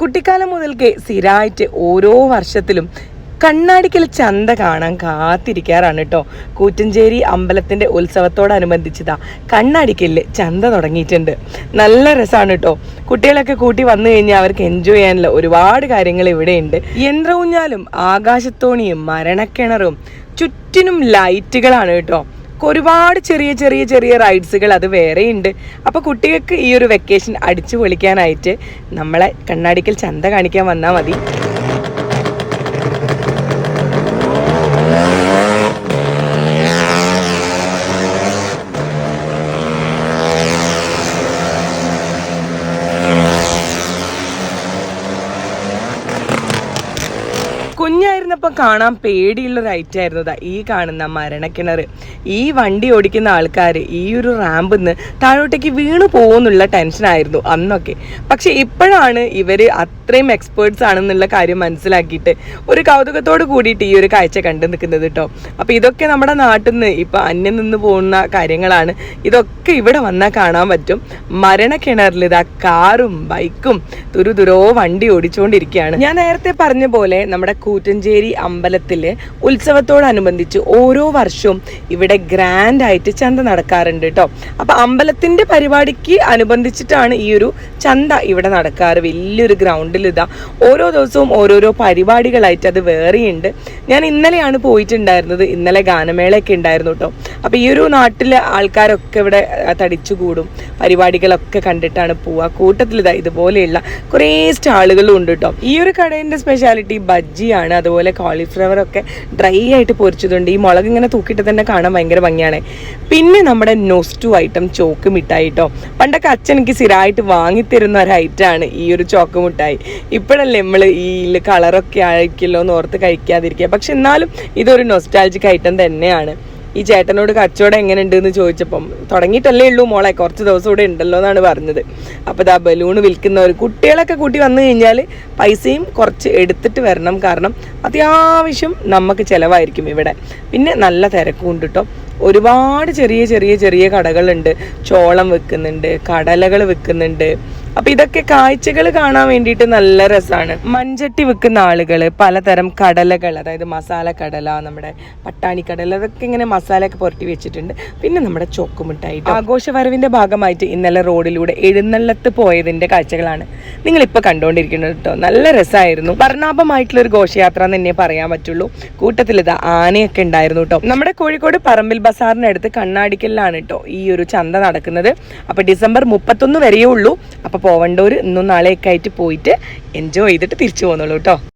കുട്ടിക്കാലം മുതൽക്കേ സ്ഥിരമായിട്ട് ഓരോ വർഷത്തിലും കണ്ണാടിക്കൽ ചന്ത കാണാൻ കാത്തിരിക്കാറാണ് കേട്ടോ കൂറ്റഞ്ചേരി അമ്പലത്തിന്റെ ഉത്സവത്തോടനുബന്ധിച്ചതാ കണ്ണാടിക്കലിൽ ചന്ത തുടങ്ങിയിട്ടുണ്ട്. നല്ല രസമാണ് കേട്ടോ കുട്ടികളൊക്കെ കൂട്ടി വന്നു കഴിഞ്ഞാൽ അവർക്ക് എൻജോയ് ചെയ്യാനുള്ള ഒരുപാട് കാര്യങ്ങൾ ഇവിടെയുണ്ട്. യന്ത്രഊഞ്ഞാലും ആകാശത്തോണിയും മരണക്കിണറും ചുറ്റിനും ലൈറ്റുകളാണ് കേട്ടോ ഒരുപാട് ചെറിയ ചെറിയ ചെറിയ റൈഡ്സുകൾ അത് വേറെയുണ്ട്. അപ്പോൾ കുട്ടികൾക്ക് ഈ ഒരു വെക്കേഷൻ അടിച്ചു പൊളിക്കാനായിട്ട് നമ്മളെ കണ്ണാടിക്കൽ ചന്ത കാണിക്കാൻ വന്നാൽ മതി. കുഞ്ഞായിരുന്നപ്പോൾ കാണാൻ പേടിയുള്ള ഒരു ഐറ്റം ആയിരുന്നു ദാ ഈ കാണുന്ന മരണക്കിണർ ഈ വണ്ടി ഓടിക്കുന്ന ആൾക്കാർ ഈ ഒരു റാമ്പിൽ നിന്ന് താഴോട്ടേക്ക് വീണു പോകുന്നുള്ള ടെൻഷനായിരുന്നു അന്നൊക്കെ. പക്ഷെ ഇപ്പോഴാണ് ഇവർ അത്രയും എക്സ്പേർട്സ് ആണെന്നുള്ള കാര്യം മനസ്സിലാക്കിയിട്ട് ഒരു കൗതുകത്തോട് കൂടിയിട്ട് ഈ ഒരു കാഴ്ച കണ്ടു നിൽക്കുന്നത് കേട്ടോ അപ്പോൾ ഇതൊക്കെ നമ്മുടെ നാട്ടിൽ നിന്ന് ഇപ്പം അന്യം നിന്ന് പോകുന്ന കാര്യങ്ങളാണ്. ഇതൊക്കെ ഇവിടെ വന്നാൽ കാണാൻ പറ്റും. മരണക്കിണറിൽ ഇതാ കാറും ബൈക്കും തുരുതുരോ വണ്ടി ഓടിച്ചുകൊണ്ടിരിക്കുകയാണ് ഞാൻ നേരത്തെ പറഞ്ഞ പോലെ നമ്മുടെ കൂറ്റഞ്ചേരി അമ്പലത്തിൽ ഉത്സവത്തോടനുബന്ധിച്ച് ഓരോ വർഷവും ഇവിടെ ഗ്രാൻഡ് ആയിട്ട് ചന്ത നടക്കാറുണ്ട് കേട്ടോ അപ്പോൾ അമ്പലത്തിന്റെ പരിപാടിക്ക് അനുബന്ധിച്ചിട്ടാണ് ഈ ഒരു ചന്ത ഇവിടെ നടക്കാറ്. വലിയൊരു ഗ്രൗണ്ടിൽ ഇതാ ഓരോ ദിവസവും ഓരോരോ പരിപാടികളായിട്ട് അത് വേറെയുണ്ട്. ഞാൻ ഇന്നലെയാണ് പോയിട്ടുണ്ടായിരുന്നത്. ഇന്നലെ ഗാനമേളയൊക്കെ ഉണ്ടായിരുന്നു കേട്ടോ അപ്പൊ ഈ ഒരു നാട്ടിലെ ആൾക്കാരൊക്കെ ഇവിടെ തടിച്ചുകൂടും. പരിപാടികളൊക്കെ കണ്ടിട്ടാണ് പോവുക. കൂട്ടത്തിൽ ഇതാ ഇതുപോലെയുള്ള കുറേ സ്റ്റാളുകളും ഉണ്ട് കേട്ടോ ഈ ഒരു കടേന്റെ സ്പെഷ്യാലിറ്റി ബജ്ജിയാണ്. അതുപോലെ കോളിഫ്ലവർ ഒക്കെ ഡ്രൈ ആയിട്ട് പൊരിച്ചതുണ്ട്. ഈ മുളക് ഇങ്ങനെ തൂക്കിയിട്ട് തന്നെ കാണാൻ ഭയങ്കര ഭംഗിയാണ്. പിന്നെ നമ്മുടെ നൊസ്റ്റു ഐറ്റം ചോക്ക് മിഠായി കേട്ടോ പണ്ടൊക്കെ അച്ഛൻ എനിക്ക് സ്ഥിരമായിട്ട് വാങ്ങിത്തരുന്ന ഒരു ഐറ്റമാണ് ഈ ഒരു ചോക്ക് മിഠായി. ഇപ്പോഴല്ലേ നമ്മൾ ഈ കളറൊക്കെ ആയിരിക്കല്ലോ എന്ന് ഓർത്ത് കഴിക്കാതിരിക്കുക. പക്ഷെ എന്നാലും ഇതൊരു നൊസ്റ്റാൾജിക് ഐറ്റം തന്നെയാണ്. ഈ ചേട്ടനോട് കച്ചവടം എങ്ങനെ ഉണ്ടെന്ന് ചോദിച്ചപ്പം തുടങ്ങിയിട്ടല്ലേ ഉള്ളൂ മോളെ കുറച്ച് ദിവസം കൂടെ ഉണ്ടല്ലോ എന്നാണ് പറഞ്ഞത്. അപ്പോൾ ഇതാ ബലൂൺ വിൽക്കുന്നവർ കുട്ടികളൊക്കെ കൂട്ടി വന്നു കഴിഞ്ഞാൽ പൈസയും കുറച്ച് എടുത്തിട്ട് വരണം. കാരണം അത്യാവശ്യം നമുക്ക് ചിലവായിരിക്കും ഇവിടെ. പിന്നെ നല്ല തിരക്കും ഉണ്ട് കേട്ടോ ഒരുപാട് ചെറിയ ചെറിയ ചെറിയ കടകളുണ്ട്. ചോളം വെക്കുന്നുണ്ട് കടലകൾ വെക്കുന്നുണ്ട്. അപ്പൊ ഇതൊക്കെ കാഴ്ചകൾ കാണാൻ വേണ്ടിയിട്ട് നല്ല രസമാണ് മൺചട്ടി വെക്കുന്ന ആളുകൾ പലതരം കടലകൾ അതായത് മസാല കടല നമ്മുടെ പട്ടാണി കടല അതൊക്കെ ഇങ്ങനെ മസാല ഒക്കെ പുരട്ടി വെച്ചിട്ടുണ്ട്. പിന്നെ നമ്മുടെ ചോക്കുമിഠായി ആഘോഷവരവിന്റെ ഭാഗമായിട്ട് ഇന്നലെ റോഡിലൂടെ എഴുന്നള്ളത്ത് പോയതിന്റെ കാഴ്ചകളാണ് നിങ്ങൾ ഇപ്പൊ കണ്ടുകൊണ്ടിരിക്കുന്നത് കേട്ടോ നല്ല രസമായിരുന്നു വർണാഭമായിട്ടുള്ള ഒരു ഘോഷയാത്ര തന്നെ പറയാൻ പറ്റുള്ളൂ. കൂട്ടത്തിൽ ഇത് ആനയൊക്കെ ഉണ്ടായിരുന്നു കേട്ടോ നമ്മുടെ കോഴിക്കോട് പറമ്പിൽ ബസാറിനടുത്ത് കണ്ണാടിക്കലിലാണ് കേട്ടോ ഈ ഒരു ചന്ത നടക്കുന്നത്. അപ്പൊ ഡിസംബർ മുപ്പത്തൊന്ന് വരെയേ ഉള്ളൂ. അപ്പൊ പോവണ്ടവർ ഇന്നും നാളെയൊക്കെ ആയിട്ട് പോയിട്ട് എൻജോയ് ചെയ്തിട്ട് തിരിച്ചു പോകുന്നുള്ളൂ കേട്ടോ